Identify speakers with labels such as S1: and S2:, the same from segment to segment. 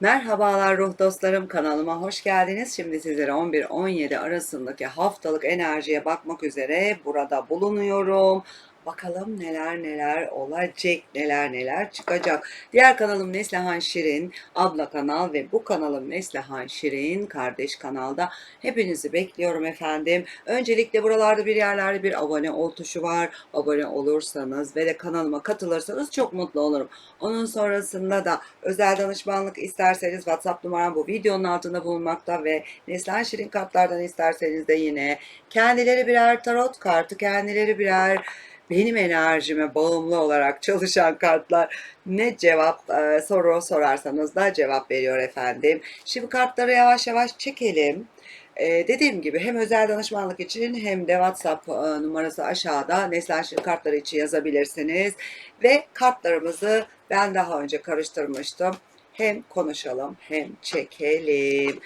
S1: Merhabalar ruh dostlarım kanalıma hoş geldiniz. Şimdi sizlere 11-17 arasındaki haftalık enerjiye bakmak üzere burada bulunuyorum. Bakalım neler neler olacak, neler neler çıkacak. Diğer kanalım Neslihan Şirin, abla kanal ve bu kanalım Neslihan Şirin, kardeş kanalda. Hepinizi bekliyorum efendim. Öncelikle buralarda bir yerlerde bir abone ol tuşu var. Abone olursanız ve de kanalıma katılırsanız çok mutlu olurum. Onun sonrasında da özel danışmanlık isterseniz WhatsApp numaram bu videonun altında bulunmakta ve Neslihan Şirin kartlardan isterseniz de yine kendileri birer tarot kartı, kendileri birer benim enerjime bağımlı olarak çalışan kartlar ne cevap e, soru sorarsanız da cevap veriyor efendim. Şimdi kartları yavaş yavaş çekelim. E, dediğim gibi hem özel danışmanlık için hem de WhatsApp e, numarası aşağıda Şirin kartları için yazabilirsiniz. Ve kartlarımızı ben daha önce karıştırmıştım. Hem konuşalım hem çekelim.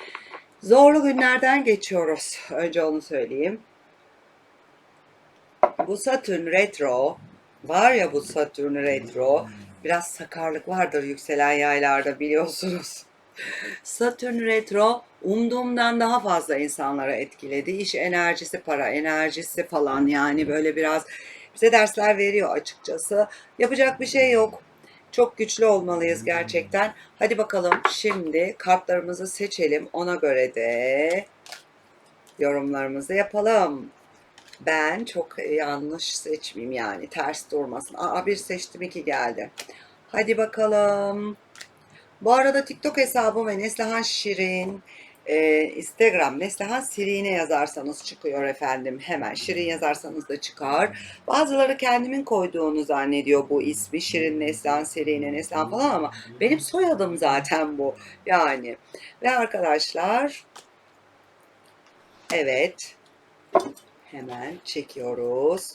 S1: Zorlu günlerden geçiyoruz. Önce onu söyleyeyim. Bu Satürn retro var ya bu Satürn retro biraz sakarlık vardır yükselen yaylarda biliyorsunuz. Satürn retro umduğumdan daha fazla insanlara etkiledi. İş enerjisi, para enerjisi falan yani böyle biraz bize dersler veriyor açıkçası. Yapacak bir şey yok. Çok güçlü olmalıyız gerçekten. Hadi bakalım şimdi kartlarımızı seçelim. Ona göre de yorumlarımızı yapalım. Ben çok yanlış seçmeyeyim yani ters durmasın. Aa bir seçtim iki geldi. Hadi bakalım. Bu arada TikTok hesabım ve Neslihan Şirin e, Instagram Neslihan Şirin'e yazarsanız çıkıyor efendim. Hemen Şirin yazarsanız da çıkar. Bazıları kendimin koyduğunu zannediyor bu ismi. Şirin Neslihan Şirin'e Neslihan falan ama benim soyadım zaten bu. Yani ve arkadaşlar evet Hemen çekiyoruz.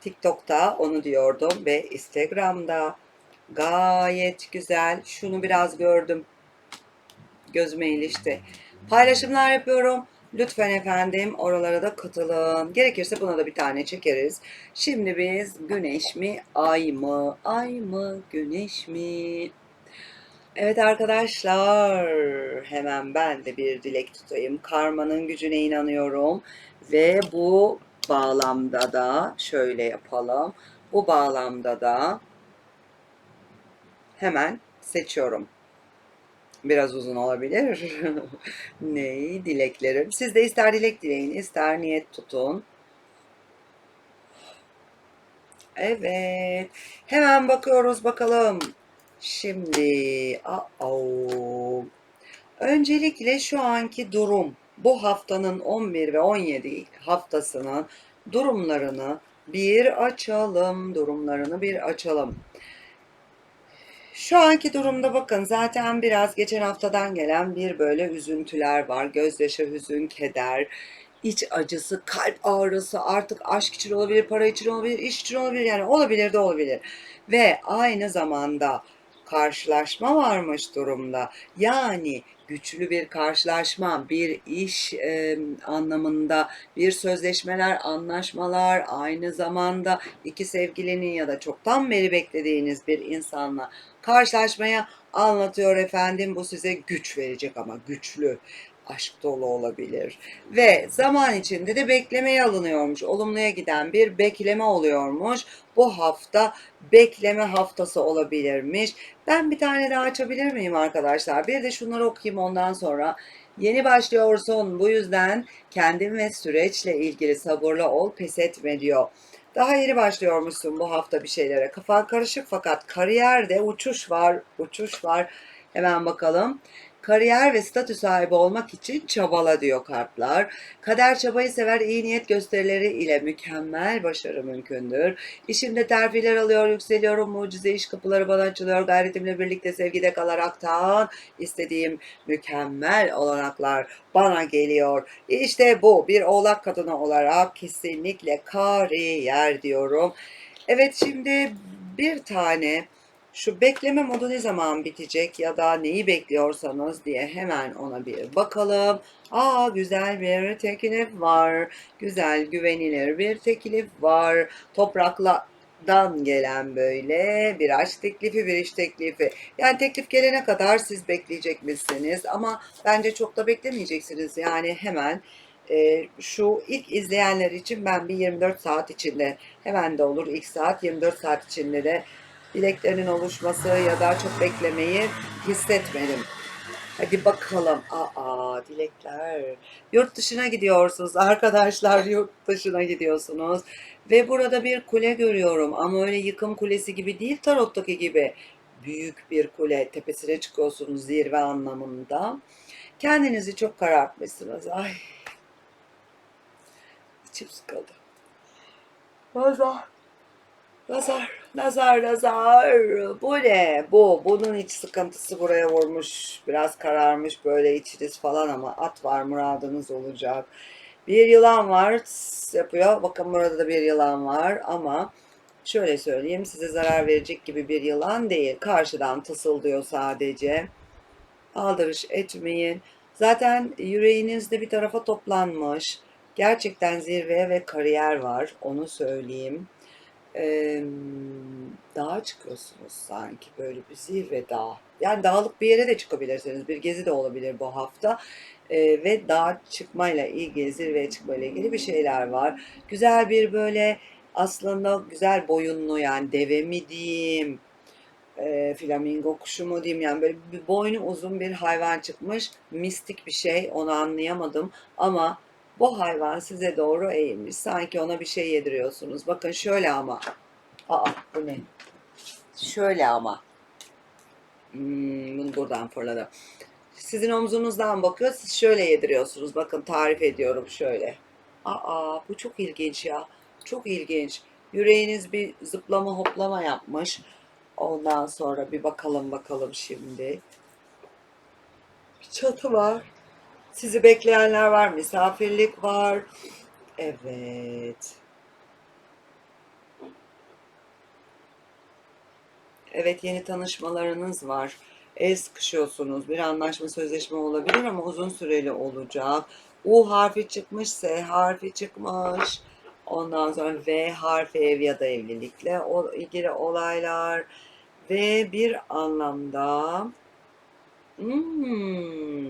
S1: TikTok'ta onu diyordum ve Instagram'da gayet güzel. Şunu biraz gördüm. Gözüme ilişti. Paylaşımlar yapıyorum. Lütfen efendim oralara da katılın. Gerekirse buna da bir tane çekeriz. Şimdi biz güneş mi ay mı? Ay mı güneş mi? Evet arkadaşlar hemen ben de bir dilek tutayım. Karmanın gücüne inanıyorum. Ve bu bağlamda da şöyle yapalım. Bu bağlamda da hemen seçiyorum. Biraz uzun olabilir. Neyi? Dileklerim. Siz de ister dilek dileyin, ister niyet tutun. Evet. Hemen bakıyoruz bakalım. Şimdi, -oh. öncelikle şu anki durum bu haftanın 11 ve 17 haftasının durumlarını bir açalım. Durumlarını bir açalım. Şu anki durumda bakın zaten biraz geçen haftadan gelen bir böyle üzüntüler var. Gözyaşı, hüzün, keder, iç acısı, kalp ağrısı artık aşk için olabilir, para için olabilir, iş için olabilir yani olabilir de olabilir. Ve aynı zamanda karşılaşma varmış durumda. Yani güçlü bir karşılaşma, bir iş e, anlamında bir sözleşmeler, anlaşmalar, aynı zamanda iki sevgilinin ya da çoktan beri beklediğiniz bir insanla karşılaşmaya anlatıyor efendim. Bu size güç verecek ama güçlü aşk dolu olabilir. Ve zaman içinde de beklemeye alınıyormuş. Olumluya giden bir bekleme oluyormuş. Bu hafta bekleme haftası olabilirmiş. Ben bir tane daha açabilir miyim arkadaşlar? Bir de şunları okuyayım ondan sonra. Yeni başlıyorsun bu yüzden kendin ve süreçle ilgili sabırlı ol pes etme diyor. Daha yeni başlıyormuşsun bu hafta bir şeylere. Kafan karışık fakat kariyerde uçuş var, uçuş var. Hemen bakalım. Kariyer ve statü sahibi olmak için çabala diyor kartlar. Kader çabayı sever, iyi niyet gösterileri ile mükemmel başarı mümkündür. İşimde terfiler alıyor, yükseliyorum, mucize iş kapıları bana açılıyor. Gayretimle birlikte sevgide kalaraktan istediğim mükemmel olanaklar bana geliyor. İşte bu bir oğlak kadını olarak kesinlikle kariyer diyorum. Evet şimdi bir tane şu bekleme modu ne zaman bitecek ya da neyi bekliyorsanız diye hemen ona bir bakalım. Aa güzel bir teklif var. Güzel güvenilir bir teklif var. Toprakla dan gelen böyle bir aşk teklifi, bir iş teklifi. Yani teklif gelene kadar siz bekleyecek misiniz? Ama bence çok da beklemeyeceksiniz. Yani hemen e, şu ilk izleyenler için ben bir 24 saat içinde hemen de olur ilk saat 24 saat içinde de dileklerinin oluşması ya da çok beklemeyi hissetmedim. Hadi bakalım. Aa dilekler. Yurt dışına gidiyorsunuz arkadaşlar. Yurt dışına gidiyorsunuz. Ve burada bir kule görüyorum ama öyle yıkım kulesi gibi değil tarottaki gibi. Büyük bir kule tepesine çıkıyorsunuz zirve anlamında. Kendinizi çok karartmışsınız. Ay. İçim sıkıldı. Nazar. Nazar, nazar, nazar. Bu ne? Bu. Bunun iç sıkıntısı buraya vurmuş. Biraz kararmış böyle içiniz falan ama at var muradınız olacak. Bir yılan var yapıyor. Bakın burada da bir yılan var ama şöyle söyleyeyim size zarar verecek gibi bir yılan değil. Karşıdan tısıldıyor sadece. Aldırış etmeyin. Zaten yüreğiniz de bir tarafa toplanmış. Gerçekten zirve ve kariyer var. Onu söyleyeyim. Ee, dağa çıkıyorsunuz sanki böyle bir zirve dağı. Yani dağlık bir yere de çıkabilirsiniz. Bir gezi de olabilir bu hafta. Ee, ve dağa çıkmayla ilgili, zirveye çıkmayla ilgili bir şeyler var. Güzel bir böyle aslında güzel boyunlu yani deve mi diyeyim, e, flamingo kuşu mu diyeyim yani böyle bir boynu uzun bir hayvan çıkmış. Mistik bir şey onu anlayamadım ama bu hayvan size doğru eğilmiş. Sanki ona bir şey yediriyorsunuz. Bakın şöyle ama. Aa bu ne? Şöyle ama. Hmm, bunu buradan fırladım. Sizin omzunuzdan bakıyor. Siz şöyle yediriyorsunuz. Bakın tarif ediyorum şöyle. Aa bu çok ilginç ya. Çok ilginç. Yüreğiniz bir zıplama hoplama yapmış. Ondan sonra bir bakalım bakalım şimdi. Bir çatı var. Sizi bekleyenler var, misafirlik var. Evet. Evet, yeni tanışmalarınız var. El sıkışıyorsunuz. Bir anlaşma, sözleşme olabilir ama uzun süreli olacak. U harfi çıkmış, S harfi çıkmış. Ondan sonra V harfi ev ya da evlilikle ilgili olaylar. Ve bir anlamda hmm,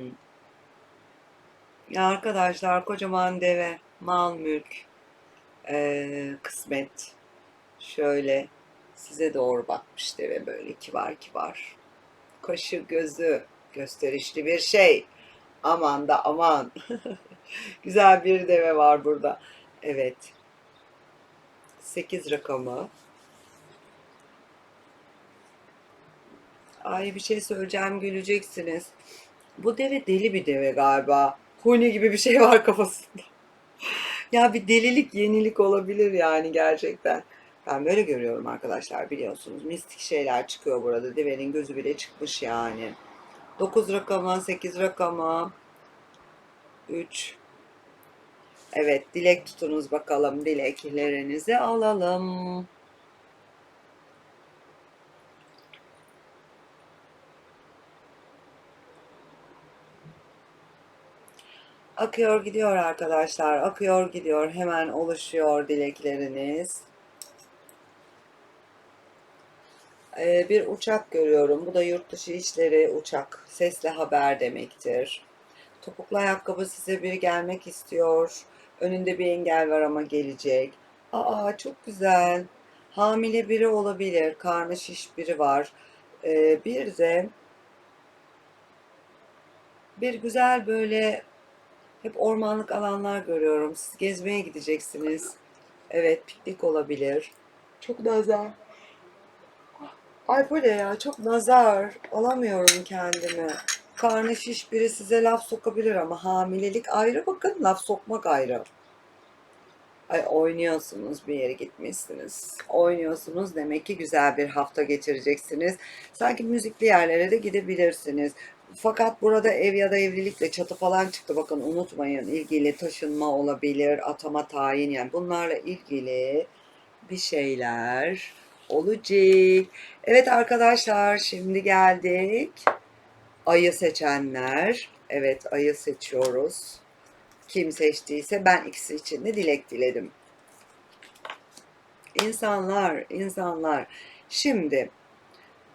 S1: ya arkadaşlar kocaman deve, mal mülk, eee, kısmet. Şöyle size doğru bakmış deve böyle kibar kibar. Kaşı gözü gösterişli bir şey. Aman da aman. Güzel bir deve var burada. Evet. 8 rakamı. Ay bir şey söyleyeceğim güleceksiniz. Bu deve deli bir deve galiba. Huni gibi bir şey var kafasında. ya bir delilik, yenilik olabilir yani gerçekten. Ben böyle görüyorum arkadaşlar biliyorsunuz. Mistik şeyler çıkıyor burada. Devenin gözü bile çıkmış yani. 9 rakamı, 8 rakamı, 3. Evet, dilek tutunuz bakalım. Dileklerinizi alalım. Akıyor gidiyor arkadaşlar. Akıyor gidiyor. Hemen oluşuyor dilekleriniz. Ee, bir uçak görüyorum. Bu da yurt dışı işleri uçak. Sesli haber demektir. Topuklu ayakkabı size biri gelmek istiyor. Önünde bir engel var ama gelecek. Aa çok güzel. Hamile biri olabilir. Karnı şiş biri var. Ee, bir de bir güzel böyle hep ormanlık alanlar görüyorum. Siz gezmeye gideceksiniz. Evet, piknik olabilir. Çok nazar. Ay ne ya? Çok nazar. Alamıyorum kendimi. Karnı şiş biri size laf sokabilir ama hamilelik ayrı bakın, laf sokmak ayrı. Ay oynuyorsunuz bir yere gitmişsiniz. Oynuyorsunuz demek ki güzel bir hafta geçireceksiniz. Sanki müzikli yerlere de gidebilirsiniz. Fakat burada ev ya da evlilikle çatı falan çıktı. Bakın unutmayın ilgili taşınma olabilir, atama tayin yani bunlarla ilgili bir şeyler olacak. Evet arkadaşlar şimdi geldik. Ayı seçenler. Evet ayı seçiyoruz. Kim seçtiyse ben ikisi için de dilek diledim. insanlar, insanlar. Şimdi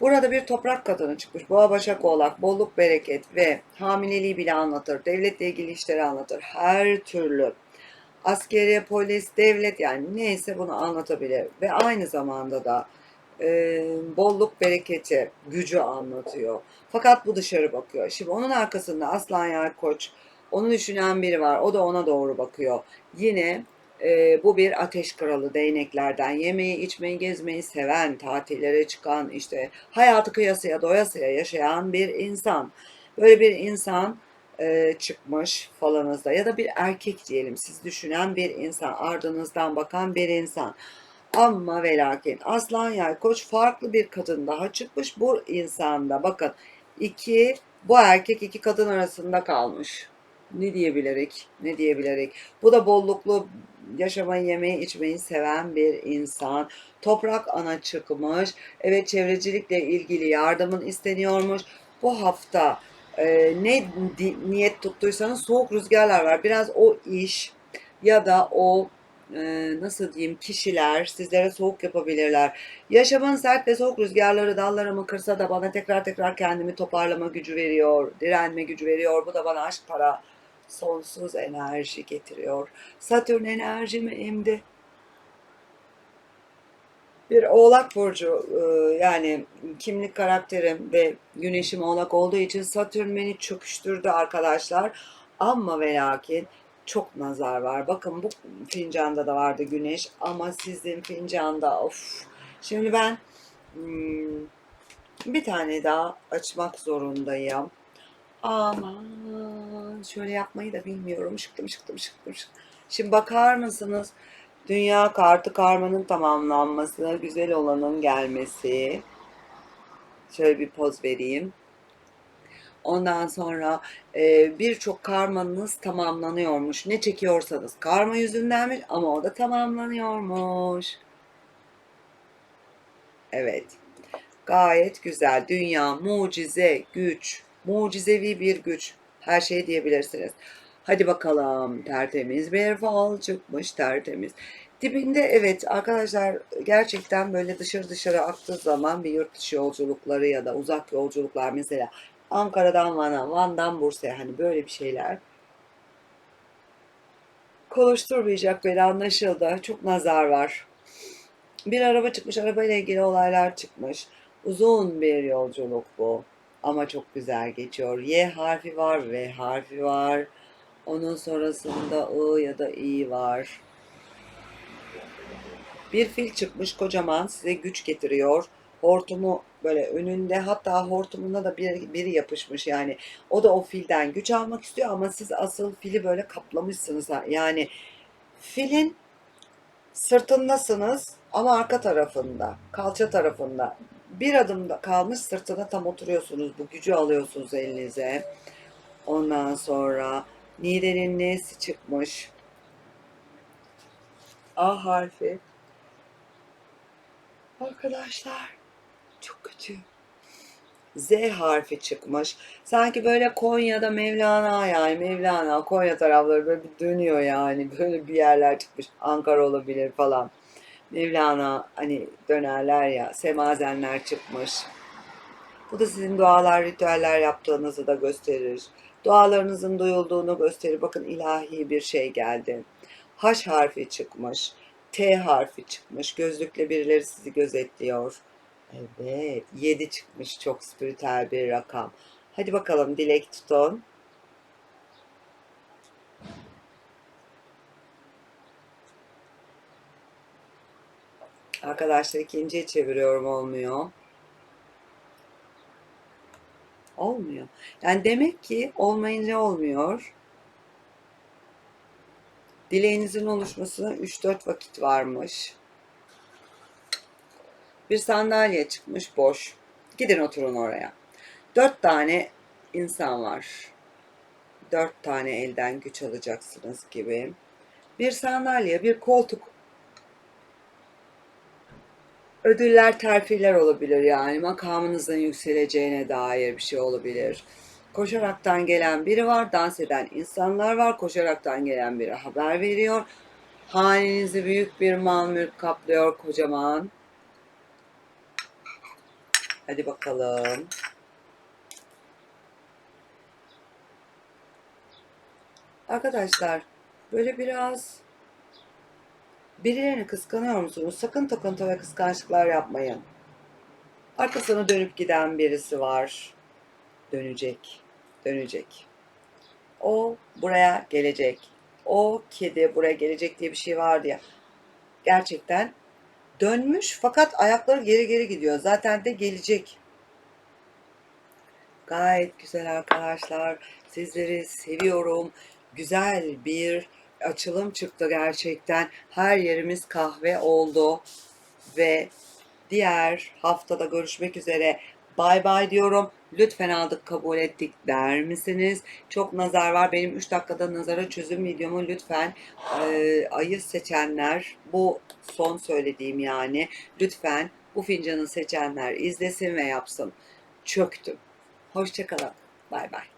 S1: burada bir toprak kadını çıkmış. Boğa Başak Oğlak, bolluk bereket ve hamileliği bile anlatır. Devletle ilgili işleri anlatır. Her türlü askeri, polis, devlet yani neyse bunu anlatabilir. Ve aynı zamanda da e, bolluk, bereketi, gücü anlatıyor. Fakat bu dışarı bakıyor. Şimdi onun arkasında Aslan Yay Koç, onu düşünen biri var. O da ona doğru bakıyor. Yine e, bu bir ateş kralı değneklerden yemeği, içmeyi, gezmeyi seven, tatillere çıkan, işte hayatı kıyasıya doyasıya yaşayan bir insan. Böyle bir insan e, çıkmış falanızda ya da bir erkek diyelim siz düşünen bir insan, ardınızdan bakan bir insan. Ama ve lakin Aslan Yay Koç farklı bir kadın daha çıkmış bu insanda. Bakın iki bu erkek iki kadın arasında kalmış. Ne diyebilirik? Ne diyebilirik? Bu da bolluklu yaşamayı, yemeyi, içmeyi seven bir insan. Toprak ana çıkmış. Evet çevrecilikle ilgili yardımın isteniyormuş. Bu hafta e, ne di- niyet tuttuysanız soğuk rüzgarlar var. Biraz o iş ya da o e, nasıl diyeyim kişiler sizlere soğuk yapabilirler. Yaşamın sert ve soğuk rüzgarları dallarımı kırsa da bana tekrar tekrar kendimi toparlama gücü veriyor, direnme gücü veriyor. Bu da bana aşk, para, sonsuz enerji getiriyor. Satürn enerjimi emdi. Bir oğlak burcu e, yani kimlik karakterim ve güneşim oğlak olduğu için Satürn beni çöküştürdü arkadaşlar. Ama ve lakin çok nazar var. Bakın bu fincanda da vardı güneş ama sizin fincanda of. Şimdi ben hmm, bir tane daha açmak zorundayım. Aman şöyle yapmayı da bilmiyorum. Şıktım şıktım şıktım şıktım. Şimdi bakar mısınız? Dünya kartı karmanın tamamlanması, güzel olanın gelmesi. Şöyle bir poz vereyim. Ondan sonra e, birçok karmanız tamamlanıyormuş. Ne çekiyorsanız karma yüzündenmiş ama o da tamamlanıyormuş. Evet. Gayet güzel. Dünya, mucize, güç, mucizevi bir güç. Her şey diyebilirsiniz. Hadi bakalım. Tertemiz bir fal çıkmış tertemiz. Dibinde evet arkadaşlar gerçekten böyle dışarı dışarı aktığı zaman bir yurt dışı yolculukları ya da uzak yolculuklar mesela Ankara'dan Van'a, Van'dan Bursa'ya hani böyle bir şeyler konuşturmayacak beni anlaşıldı. Çok nazar var. Bir araba çıkmış, arabayla ilgili olaylar çıkmış. Uzun bir yolculuk bu. Ama çok güzel geçiyor. Y harfi var, V harfi var. Onun sonrasında I ya da İ var. Bir fil çıkmış kocaman size güç getiriyor. Hortumu böyle önünde hatta hortumuna da bir, biri yapışmış yani. O da o filden güç almak istiyor ama siz asıl fili böyle kaplamışsınız. Yani filin sırtındasınız ama arka tarafında, kalça tarafında. Bir adımda kalmış sırtına tam oturuyorsunuz. Bu gücü alıyorsunuz elinize. Ondan sonra Nide'nin nesi çıkmış. A harfi. Arkadaşlar çok kötü. Z harfi çıkmış. Sanki böyle Konya'da Mevlana yani Mevlana Konya tarafları böyle bir dönüyor yani. Böyle bir yerler çıkmış. Ankara olabilir falan. Mevlana hani dönerler ya. Semazenler çıkmış. Bu da sizin dualar, ritüeller yaptığınızı da gösterir. Dualarınızın duyulduğunu gösterir. Bakın ilahi bir şey geldi. H harfi çıkmış. T harfi çıkmış. Gözlükle birileri sizi gözetliyor. Evet. 7 çıkmış. Çok spiritüel bir rakam. Hadi bakalım dilek tutun. Arkadaşlar ikinciye çeviriyorum olmuyor. Olmuyor. Yani demek ki olmayınca olmuyor. Dileğinizin oluşmasına 3-4 vakit varmış. Bir sandalye çıkmış boş. Gidin oturun oraya. 4 tane insan var. 4 tane elden güç alacaksınız gibi. Bir sandalye, bir koltuk. Ödüller, terfiler olabilir yani. Makamınızın yükseleceğine dair bir şey olabilir. Koşaraktan gelen biri var, dans eden insanlar var. Koşaraktan gelen biri haber veriyor. Hanenizi büyük bir mal mülk kaplıyor kocaman. Hadi bakalım. Arkadaşlar böyle biraz birilerini kıskanıyor musunuz? Sakın takıntı ve kıskançlıklar yapmayın. Arkasına dönüp giden birisi var. Dönecek. Dönecek. O buraya gelecek. O kedi buraya gelecek diye bir şey vardı ya. Gerçekten dönmüş fakat ayakları geri geri gidiyor. Zaten de gelecek. Gayet güzel arkadaşlar. Sizleri seviyorum. Güzel bir açılım çıktı gerçekten. Her yerimiz kahve oldu. Ve diğer haftada görüşmek üzere. Bay bay diyorum. Lütfen aldık kabul ettik der misiniz? Çok nazar var. Benim 3 dakikada nazara çözüm videomu lütfen e, ayı seçenler bu son söylediğim yani lütfen bu fincanı seçenler izlesin ve yapsın. Çöktüm. Hoşçakalın. Bay bay.